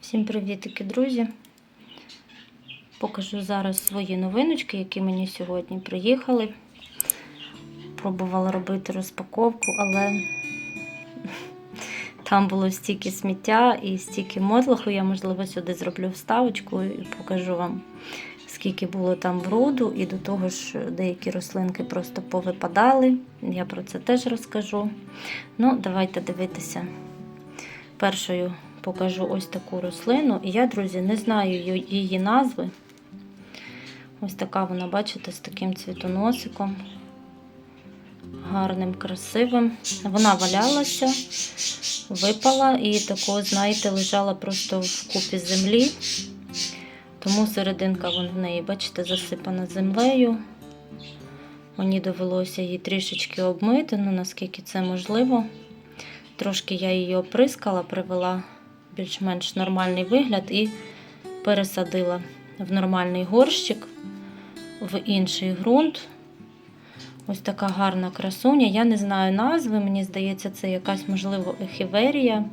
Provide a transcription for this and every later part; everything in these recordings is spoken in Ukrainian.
Всім привітики, друзі! Покажу зараз свої новиночки, які мені сьогодні приїхали. Пробувала робити розпаковку, але там було стільки сміття і стільки мотлоху. Я, можливо, сюди зроблю вставочку і покажу вам, скільки було там бруду, і до того ж деякі рослинки просто повипадали. Я про це теж розкажу. Ну, давайте дивитися. Першою покажу ось таку рослину. І я, друзі, не знаю її назви. Ось така вона, бачите, з таким цвітоносиком. Гарним, красивим. Вона валялася, випала і тако, знаєте, лежала просто в купі землі. Тому серединка вон в неї, бачите, засипана землею. Мені довелося її трішечки обмити, ну наскільки це можливо. Трошки я її оприскала, привела більш-менш нормальний вигляд і пересадила в нормальний горщик, в інший ґрунт. Ось така гарна красуня. Я не знаю назви, мені здається, це якась, можливо, ехіверія.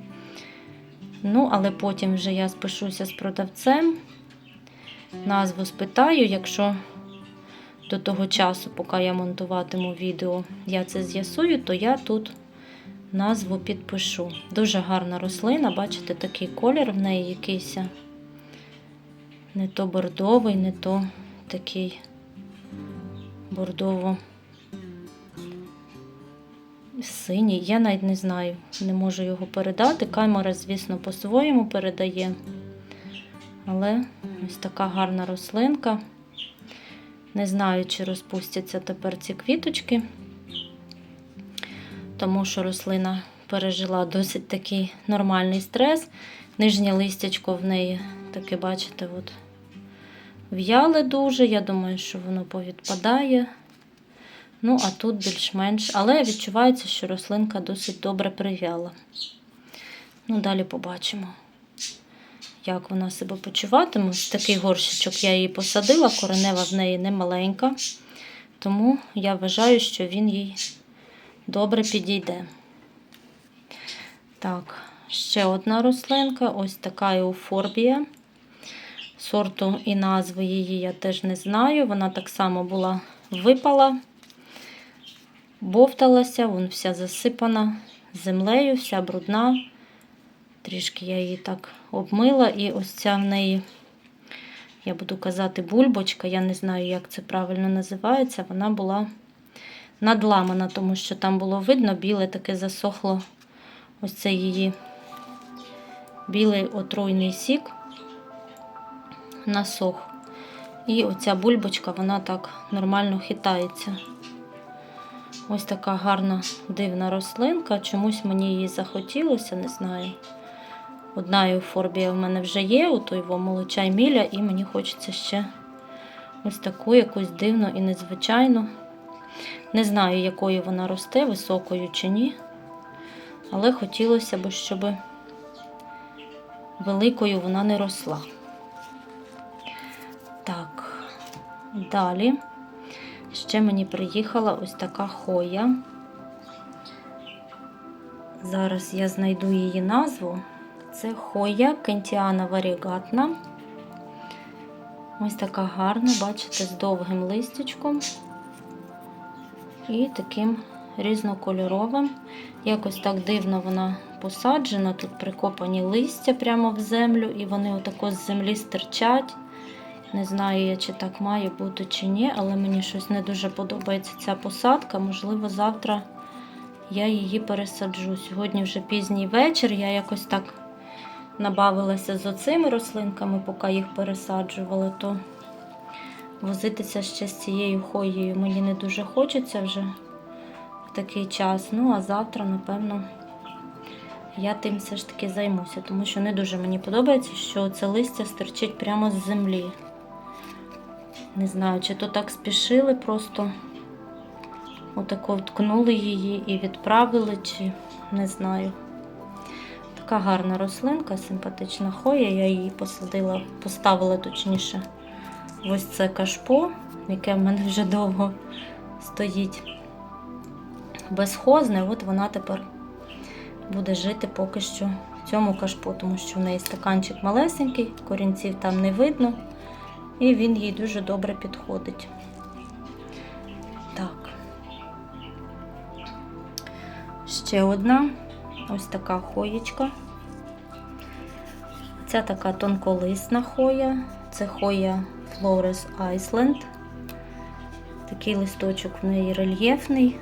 Ну, але потім вже я спишуся з продавцем. Назву спитаю, якщо до того часу, поки я монтуватиму відео, я це з'ясую, то я тут назву підпишу. Дуже гарна рослина, бачите, такий колір в неї якийсь. Не то бордовий, не то такий бордово. Синій, я навіть не знаю, не можу його передати. Камера, звісно, по-своєму передає. Але ось така гарна рослинка. Не знаю, чи розпустяться тепер ці квіточки тому що рослина пережила досить такий нормальний стрес. Нижнє листячко в неї таке, бачите, от в'яле дуже. Я думаю, що воно повідпадає. Ну, а тут більш-менш. Але відчувається, що рослинка досить добре прив'яла. Ну, далі побачимо, як вона себе почуватиме. Такий горщичок я її посадила, коренева в неї не маленька. Тому я вважаю, що він їй добре підійде. Так, ще одна рослинка, ось така еуфорбія. Сорту і назви її я теж не знаю. Вона так само була випала, бовталася, вон вся засипана землею, вся брудна. Трішки я її так обмила, і ось ця в неї, я буду казати, бульбочка, я не знаю, як це правильно називається, вона була надламана, тому що там було видно, біле таке засохло ось це її білий отруйний сік насох. І оця бульбочка, вона так нормально хитається. Ось така гарна дивна рослинка. Чомусь мені її захотілося, не знаю. Одна еуфорбія в мене вже є, у той молочай міля, і мені хочеться ще ось таку якусь дивну і незвичайну. Не знаю, якою вона росте, високою чи ні. Але хотілося б, щоб великою вона не росла. Так, далі ще мені приїхала ось така хоя. Зараз я знайду її назву. Це хоя кентіана варігатна. Ось така гарна, бачите, з довгим листячком і таким різнокольоровим. Якось так дивно вона посаджена. Тут прикопані листя прямо в землю, і вони отако з землі стирчать. Не знаю, я, чи так має бути, чи ні, але мені щось не дуже подобається ця посадка. Можливо, завтра я її пересаджу. Сьогодні вже пізній вечір, я якось так набавилася з оцими рослинками, поки їх пересаджувала, то возитися ще з цією хоєю мені не дуже хочеться вже в такий час. Ну, а завтра, напевно, я тим все ж таки займуся, тому що не дуже мені подобається, що це листя стирчить прямо з землі. Не знаю, чи то так спішили, просто отако вткнули її і відправили, чи не знаю. Така гарна рослинка, симпатична хоя. Я її посадила, поставила точніше ось це кашпо, яке в мене вже довго стоїть безхозне, от вона тепер буде жити поки що в цьому кашпо, тому що в неї стаканчик малесенький, корінців там не видно, і він їй дуже добре підходить. Так. Ще одна ось така хоєчка. Ця така тонколисна хоя. Це хоя Flores Iceland. Такий листочок в неї рельєфний,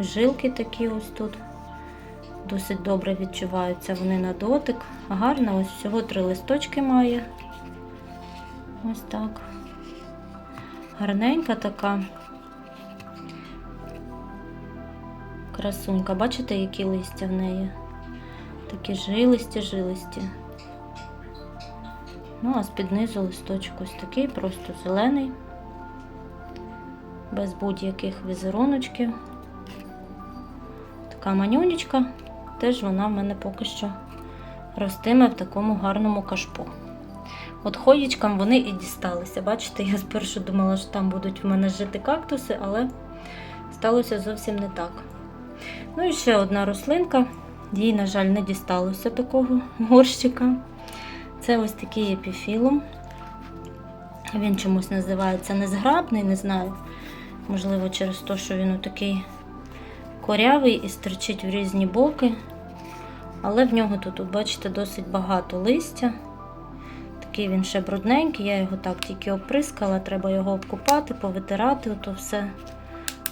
жилки такі ось тут. Досить добре відчуваються вони на дотик. Гарна, ось всього три листочки має. Ось так. Гарненька така. Красунька. Бачите, які листя в неї? Такі жилисті, жилисті. Ну, а з-під низу листочок ось такий, просто зелений, без будь-яких візеруночків. Така манюнечка, теж вона в мене поки що ростиме в такому гарному кашпо. От хоїчкам вони і дісталися. Бачите, я спершу думала, що там будуть в мене жити кактуси, але сталося зовсім не так. Ну і ще одна рослинка. Їй, на жаль, не дісталося такого горщика. Це ось такий епіфілум. Він чомусь називається незграбний, не знаю. Можливо, через те, що він такий корявий і стерчить в різні боки. Але в нього тут, бачите, досить багато листя. Такий він ще брудненький, я його так тільки оприскала, треба його обкупати, повитирати, ото все.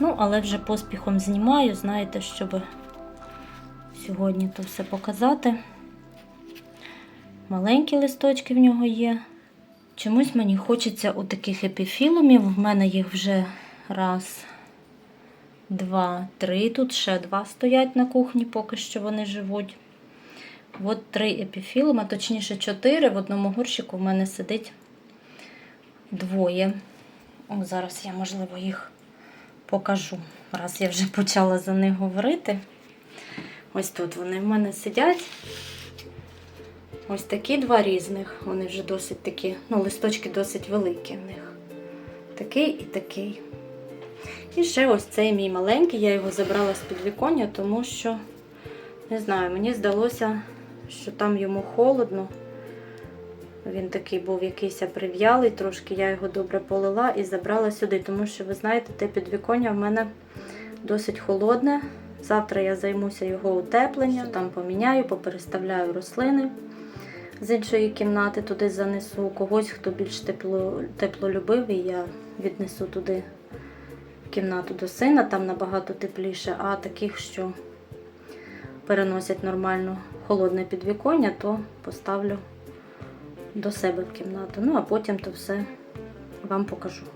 Ну, але вже поспіхом знімаю, знаєте, щоб сьогодні то все показати. Маленькі листочки в нього є. Чомусь мені хочеться у таких епіфілумів. В мене їх вже раз, два, три. Тут ще два стоять на кухні, поки що вони живуть. От три епіфілума, точніше чотири. В одному горщику в мене сидить двоє. О, зараз я, можливо, їх покажу. Раз я вже почала за них говорити. Ось тут вони в мене сидять. Ось такі два різних. Вони вже досить такі, ну, листочки досить великі в них. Такий і такий. І ще ось цей мій маленький, я його забрала з підвіконня, тому що, не знаю, мені здалося, що там йому холодно. Він такий був якийсь прив'ялий, трошки я його добре полила і забрала сюди, тому що, ви знаєте, те підвіконня в мене досить холодне. Завтра я займуся його утепленням, там поміняю, попереставляю рослини з іншої кімнати туди занесу. Когось, хто більш тепло, теплолюбивий, я віднесу туди кімнату до сина, там набагато тепліше, а таких, що переносять нормально холодне підвіконня, то поставлю до себе в кімнату. Ну, а потім то все вам покажу.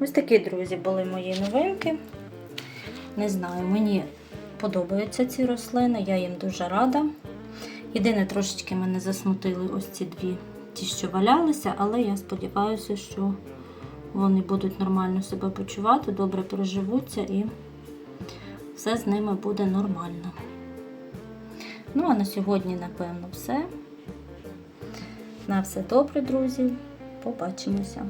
Ось такі, друзі, були мої новинки. Не знаю, мені подобаються ці рослини, я їм дуже рада. Єдине, трошечки мене засмутили ось ці дві, ті, що валялися, але я сподіваюся, що вони будуть нормально себе почувати, добре проживуться і все з ними буде нормально. Ну, а на сьогодні, напевно, все. На все добре, друзі. Побачимося.